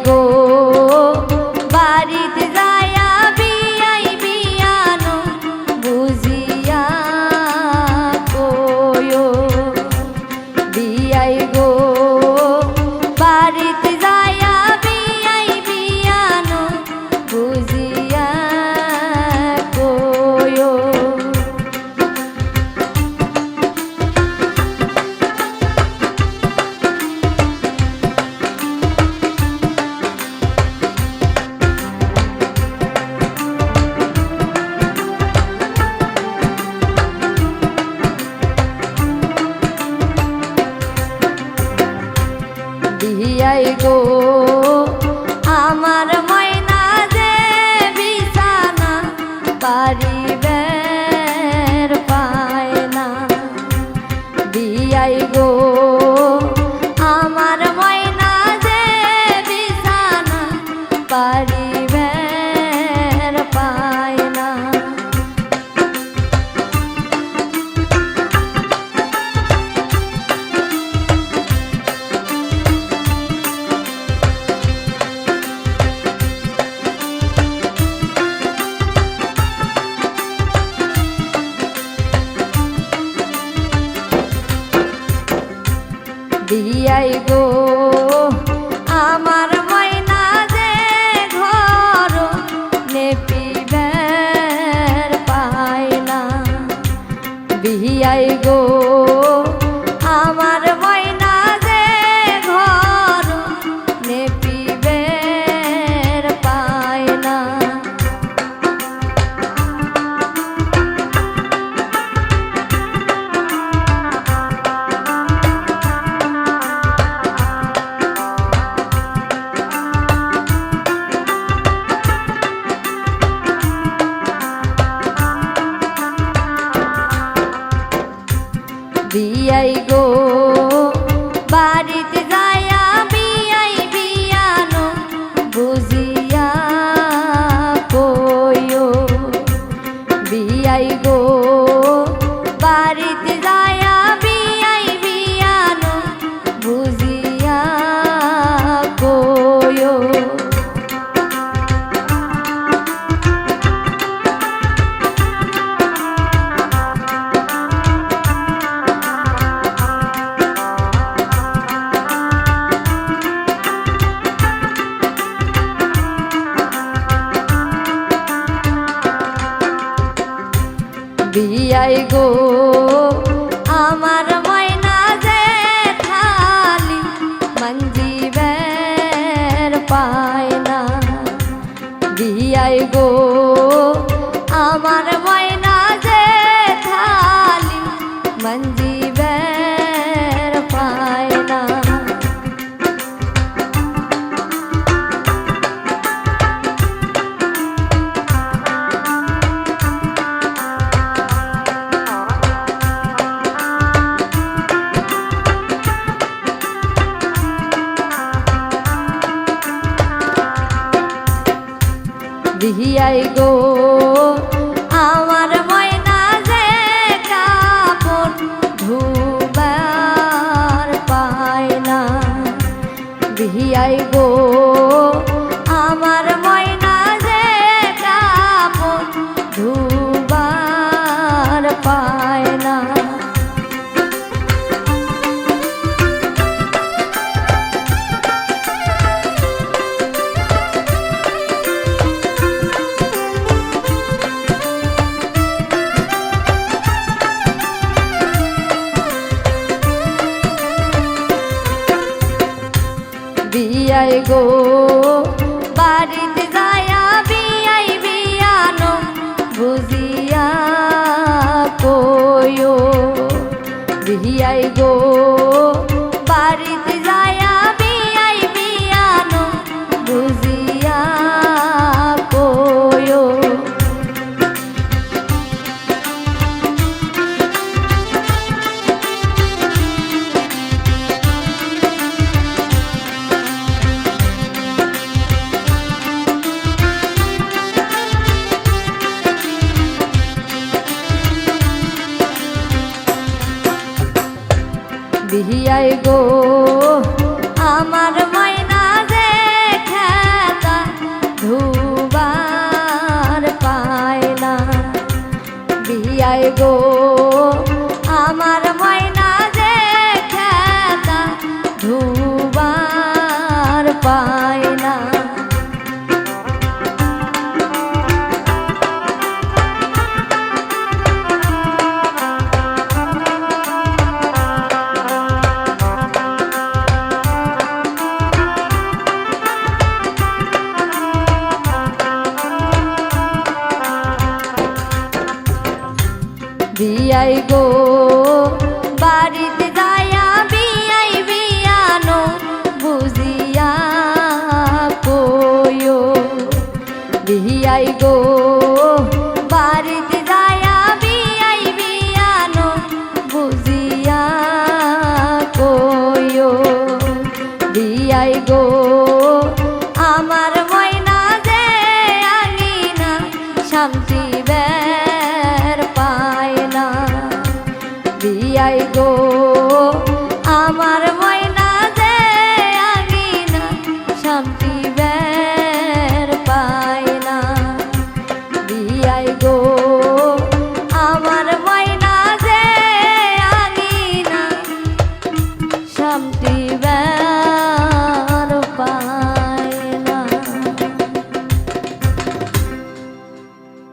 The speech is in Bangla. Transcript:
Michael. পারি আই গো আমার ময়না যে থালি মঞ্জিবের পা দিয়াই গো। আমার ময়না যে কাপন ধুবার পায় না দিয়াই গো। বিয়াই গো। বাড়িতে যায়া বিয়াই বিয়ানো বুঝিয়া কয়ো বিয়াই গো। বিহিয়াই গো আমার ময়না বিয়াই গো। বাড়িতে যায়া বিয়াই বিয়ানো বুঝিয়া কয়ো বিয়াই গো। গো